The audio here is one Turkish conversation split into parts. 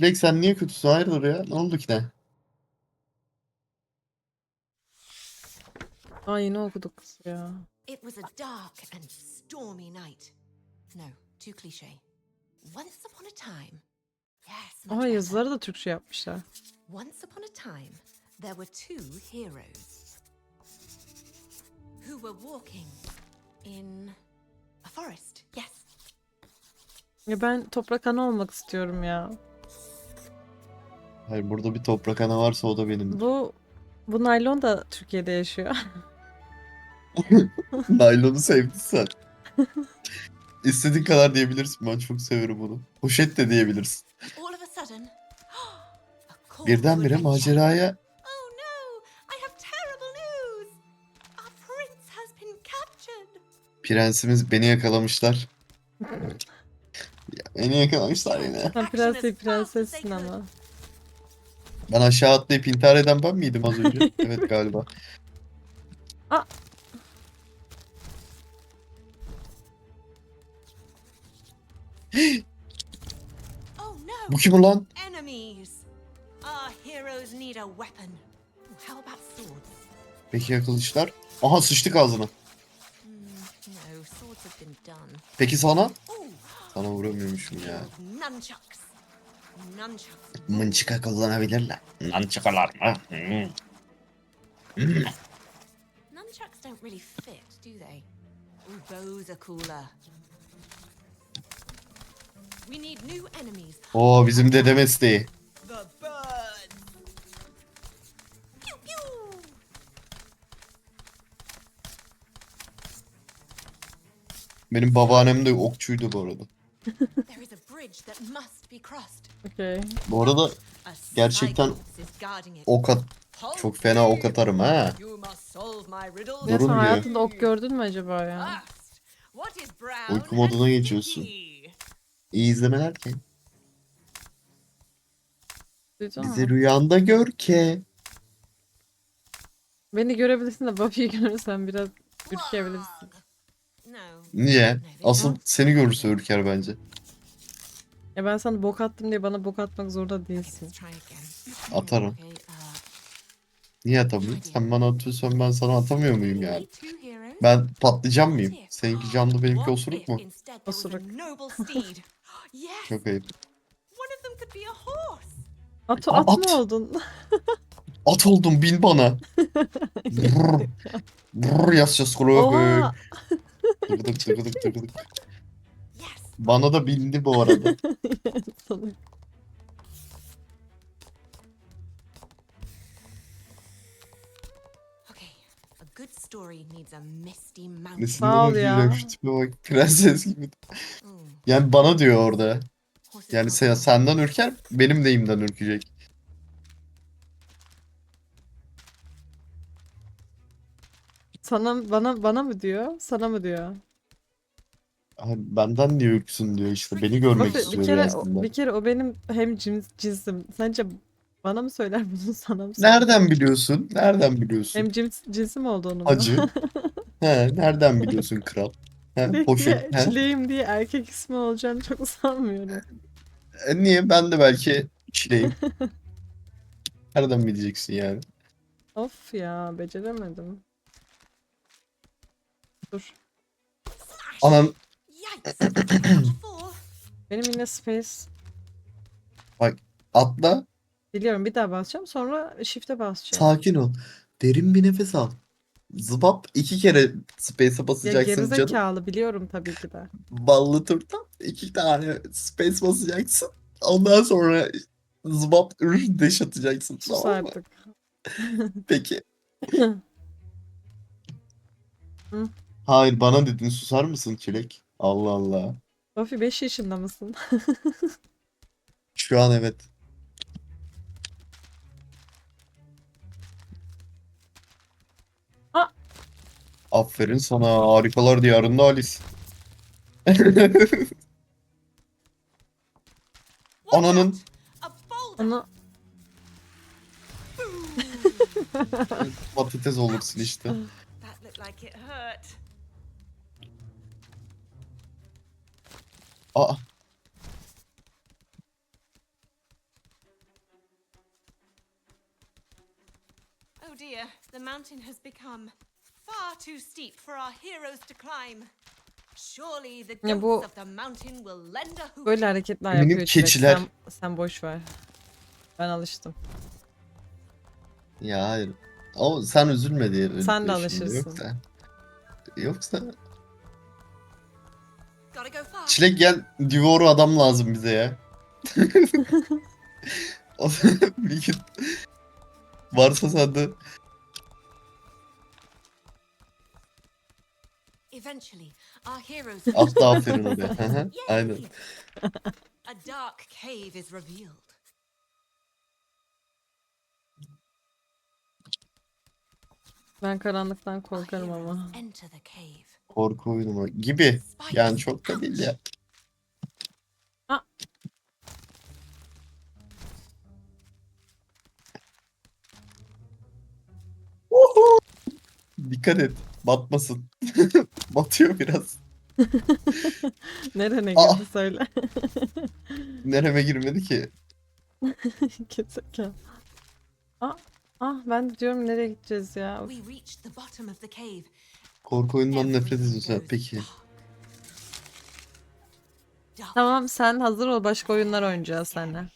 Black sen niye kötüsün? Hayırdır ya? Ne oldu ki ne? Aa yeni okuduk kız ya. It was a dark and stormy night. No, too cliche. Once upon a time. Yes, much better. yazıları da Türkçe yapmışlar. Once upon a time, there were two heroes who were walking in a forest. Yes. Ya ben toprak ana olmak istiyorum ya. Hayır burada bir toprak ana varsa o da benim. Bu bu naylon da Türkiye'de yaşıyor. Naylonu sevdin sen. İstediğin kadar diyebilirsin. Ben çok severim bunu. Poşet de diyebilirsin. Birdenbire maceraya Oh prensimiz beni yakalamışlar. Ya, beni yakalamışlar yine. Sen prens değil prensessin ama. Ben aşağı atlayıp intihar eden ben miydim az önce? evet galiba. Aa! Bu kim swords? Peki ya kılıçlar? Aha sıçtık ağzına. Hmm. Peki sana? Sana vuramıyormuşum ya. Nunchucks. Nunchucks. Mınçıka kullanabilirler. Mınçıkalar mı? Hmm. Nunchucks don't really fit, do they? Ooh, bows are cooler. We need new enemies. Oo bizim dede mesleği. The birds. Pew pew. Benim babaannem de okçuydu bu arada. There is a bridge that must be crossed. Okey. Bu arada A Gerçekten Cyclops is guarding it. ok at çok fena ok atarım ha. You must solve my riddle. Ya Durun sen diyor. hayatında ok gördün mü acaba ya? Uyku moduna geçiyorsun. İyi izlemeler ki. Duydun Bizi rüyanda gör ki. Beni görebilirsin de Buffy'yi görürsen biraz. No. Niye? Asıl seni görürse ürker bence. Ya ben sana bok attım diye bana bok atmak zorunda değilsin. Atarım. Niye atamıyorum? Sen bana atıyorsan ben sana atamıyor muyum yani? Ben patlayacağım mıyım? Seninki canlı benimki osuruk mu? Osuruk. Çok ayıp. At, at at. mı oldun? At oldum bin bana. Brrr. Brrr yazacağız kulağa. Oha! Tıkıdık tıkıdık tıkıdık. Bana da bindi bu arada. Sana- Okay. A good story needs a misty mountain. Nesinde Sağ ol ya. bakacak şu tipe bak. Prenses gibi. Hmm, Yani bana diyor orada. horses Yani sen, senden ürker benim deyimden ürkecek. Sana bana bana mı diyor? Sana mı diyor? Benden niye ürksün diyor işte. Beni görmek bir istiyor kere aslında. bir kere o benim hem cins, cinsim. Sence bana mı söyler bunu sana mı söyler? Nereden biliyorsun? Nereden biliyorsun? Hem cins, cinsim olduğunu mu? Hacı. He, nereden biliyorsun kral? He, poşet. He. çileğim diye erkek ismi olacağını çok sanmıyorum. E, niye? Ben de belki çileyim. Nereden bileceksin yani? Of ya beceremedim. Dur. Anan. Benim yine space. atla. Biliyorum bir daha basacağım sonra shift'e basacağım. Sakin ol. Derin bir nefes al. Zıbap iki kere space'e Ya basacaksın canım. gerizekalı biliyorum tabii ki de. Ballı turta iki tane space basacaksın. Ondan sonra zıbap ır deş atacaksın. Sus Tamam mı? artık. Peki. Hı. Hayır bana dedin susar mısın Çilek? Allah Allah. Buffy 5 yaşında mısın? Şu an evet. Aa! Aferin sana harikalar diyarında Alice. Ananın. Onu patates olursun işte. That looked like it hurt. Aa. Oh dear, the mountain has become far too steep for our heroes to climb. Surely the bu- of the mountain will lend a hoot. Böyle hareketler Minik yapıyor. Keçiler. Sen, sen boş ver. Ben alıştım. Ya hayır. Ama sen üzülme diye. Sen de alışırsın. da. Yoksa Çilek gel Divor'u adam lazım bize ya. O bir gün varsa sende Eventually, our heroes asla aferin oraya. Aynen. A dark cave is revealed. Ben karanlıktan korkarım ama. enter the cave. Korku oyunu mu? Gibi. Yani çok da değil ya. Ah. Uhu! Dikkat et. Batmasın. Batıyor biraz. Nerene Aa. girdi söyle. Nereme girmedi ki? Gerizekalı. Ah, ah ben de diyorum nereye gideceğiz ya. Of. We reached the bottom of the cave. Korku oyunundan nefret ediyorsun. goes Peki. Tamam sen hazır ol başka oyunlar oynayacağız seninle.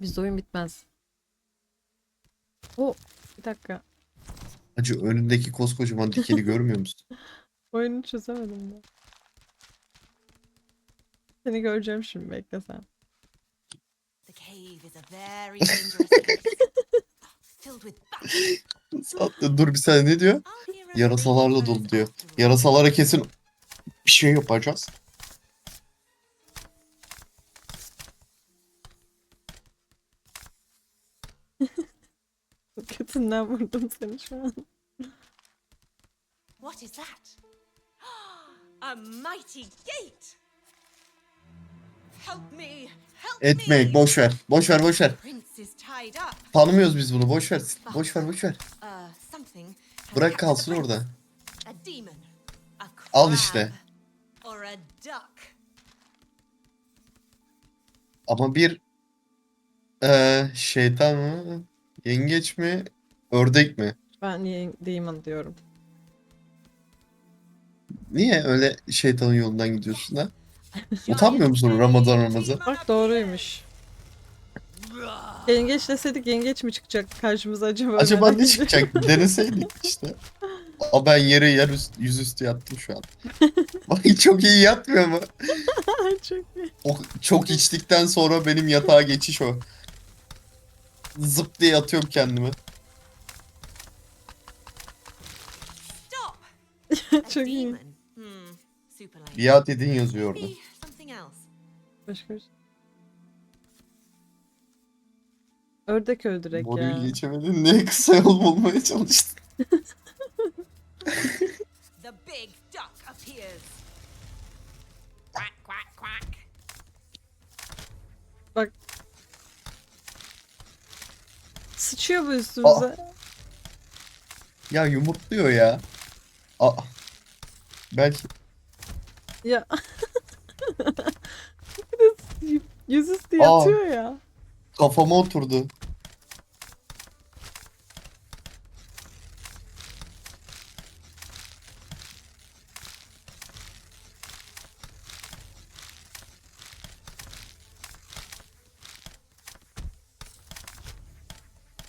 Bizde oyun bitmez. O bir dakika. Hacı önündeki koskocaman dikeni görmüyor musun? Oyunu çözemedim ben. Seni göreceğim şimdi bekle sen. The cave is a very dangerous place. Filled with. Dur bir saniye ne diyor? Yarasalarla dolu diyor. Yarasalara kesin bir şey yapacağız. Kötünden vurdum seni şu an. What is that? A mighty gate. Help me. Me. Boş ver. Boş ver boş ver. Tanımıyoruz biz bunu. Boş ver. Boş ver boş ver. Bırak kalsın orada. Al işte. Ama bir eee şeytan mı? Yengeç mi? Ördek mi? Ben Demon diyorum. Niye öyle şeytanın yolundan gidiyorsun da? Utanmıyor musun Ramazan Ramazan? Bak doğruymuş. Yengeç deseydik yengeç mi çıkacak karşımıza acaba? Acaba ne çıkacak? Deneseydik işte. Aa ben yere yer üst, yüzüstü yattım şu an. Bak çok iyi yatmıyor mu? Çok iyi. O, çok içtikten sonra benim yatağa geçiş o. Zıp diye atıyorum kendimi. Çok iyi. Biat edin yazıyor orada. Maybe something else. Başka bir şey. Ördek öldürek Boruyu ya. geçemedin. Ne kısa yol bulmaya çalıştın. The big duck appears. Quack, quack, quack. Bak. Sıçıyor bu üstümüze. Ya yumurtluyor ya. Aa. Belki Ya. Yüzüstü Aa. yatıyor ya. kafama oturdu.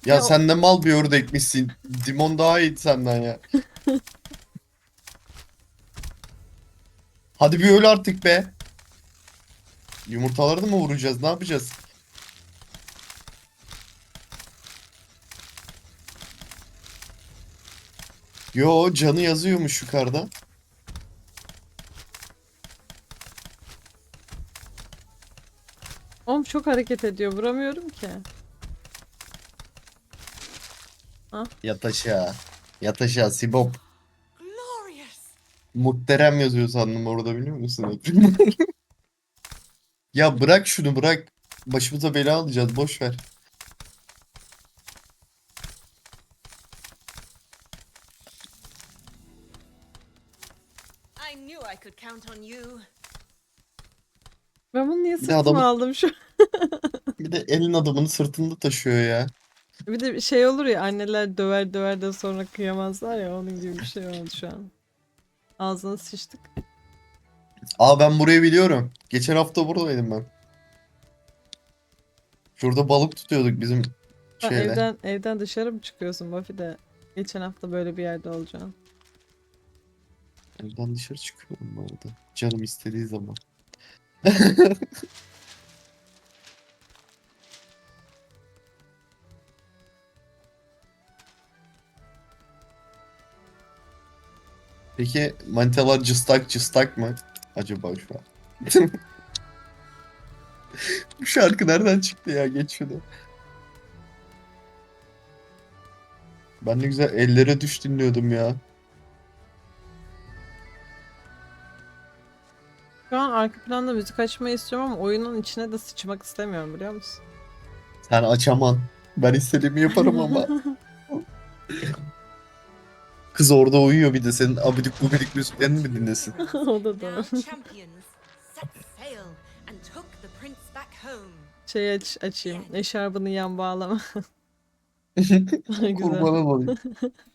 Ya, Ya sen de mal bir ördekmişsin. Dimon daha iyi senden ya. Hadi bir öl artık be. Yumurtaları da mı vuracağız? Ne yapacağız? Yo canı yazıyormuş yukarıda. Oğlum çok hareket ediyor. Vuramıyorum ki. Yat aşağı. Yat aşağı Sibop. Muhterem yazıyor sandım orada biliyor musun? ya bırak şunu bırak. Başımıza bela alacağız boş ver. I knew I could count on you. Ben bunu niye sırtıma adamı- aldım şu? Bir de elin adamını sırtında taşıyor ya. Bir de şey olur ya anneler döver döver de sonra kıyamazlar ya onun gibi bir şey oldu şu an. Ağzına sıçtık. Aa ben burayı biliyorum. Geçen hafta buradaydım ben. Şurada balık tutuyorduk bizim Ha, şeyle. evden evden dışarı mı çıkıyorsun Buffy de? Geçen hafta böyle bir yerde olacaksın. Evden dışarı çıkıyorum arada. Canım istediği zaman. Peki manitalar cıstak cıstak mı? Acaba şu an. Bu şarkı nereden çıktı ya? Geç şunu. Ben ne güzel ellere düş dinliyordum ya. Şu an arka planda müzik açmayı istiyorum ama oyunun içine de sıçmak istemiyorum biliyor musun? Sen açaman. Ben istediğimi yaparım ama. Kız orada uyuyor bir de senin abidik gubidik müziklerini mi dinlesin? o da doğru. Şey aç, açayım. Eşarbını yan bağlama. Güzel. Kurbanın olayım.